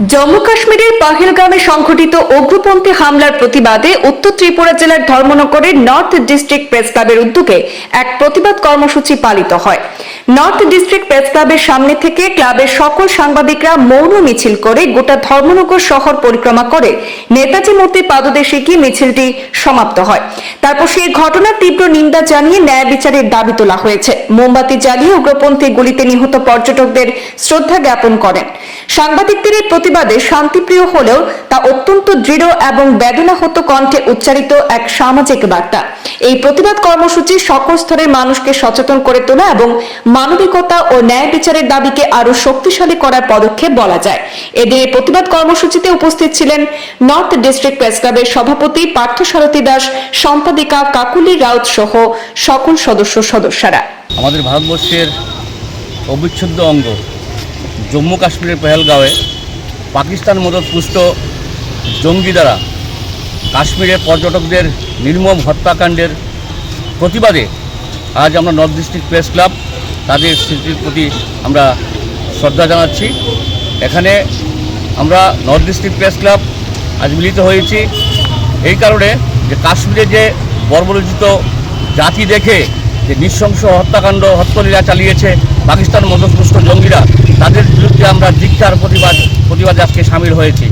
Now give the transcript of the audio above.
জম্মু কাশ্মীরের পাহেলগামে সংঘটিত অগ্রপন্থী হামলার প্রতিবাদে উত্তর ত্রিপুরা জেলার ধর্মনগরের নর্থ ডিস্ট্রিক্ট প্রেস ক্লাবের উদ্যোগে এক প্রতিবাদ কর্মসূচি পালিত হয়। নর্থ ডিস্ট্রিক্ট প্রেস ক্লাবের সামনে থেকে ক্লাবের সকল সাংবাদিকরা মৌন মিছিল করে গোটা ধর্মনগর শহর পরিক্রমা করে। নেতাজি মূর্তির পাদদেশে গিয়ে মিছিলটি সমাপ্ত হয়। তারপর সেই ঘটনার তীব্র নিন্দা জানিয়ে ন্যায় বিচারের দাবি তোলা হয়েছে। মোমবাতি জ্বালিয়ে উগ্রপন্থী গুলিতে নিহত পর্যটকদের শ্রদ্ধা জ্ঞাপন করেন। সাংবাদিকদের এই প্রতিবাদে শান্তিপ্রিয় হলেও তা অত্যন্ত দৃঢ় এবং বেদনাহত কণ্ঠে উচ্চারিত এক সামাজিক বার্তা। এই প্রতিবাদ কর্মসূচি সকল স্তরের মানুষকে সচেতন করে তোলা এবং মানবিকতা ও ন্যায় বিচারের দাবিকে আরও শক্তিশালী করার পদক্ষেপ বলা যায়। এদিন প্রতিবাদ কর্মসূচিতে উপস্থিত ছিলেন নর্থ ডিস্ট্রিক্ট প্রেস ক্লাবের সভাপতি পার্থসারথী দাস, সম্পাদিকা কাকুলি রাউত সহ সকল সদস্য সদস্যরা। আমাদের ভারতবর্ষের অবিচ্ছেদ্য অঙ্গ জম্মু কাশ্মীরের পেহেলগাঁওয়ে পাকিস্তান মদতপুষ্ট জঙ্গি দ্বারা কাশ্মীরের পর্যটকদের নির্মম হত্যাকাণ্ডের প্রতিবাদে আজ আমরা নর্থ ডিস্ট্রিক্ট প্রেস ক্লাব তাদের স্মৃতির প্রতি আমরা শ্রদ্ধা জানাচ্ছি। এখানে আমরা নর্থ ডিস্ট্রিক্ট প্রেস ক্লাব আজ মিলিত হয়েছি। এই কারণে যে কাশ্মীরে যে বর্বরোচিত জাতি দেখে যে নৃশংস হত্যাকাণ্ড হত্যলীলা চালিয়েছে পাকিস্তান মধ্যপুষ্ট জঙ্গিরা, তাদের বিরুদ্ধে আমরা দীক্ষার প্রতিবাদ প্রতিবাদে আজকে সামিল হয়েছি।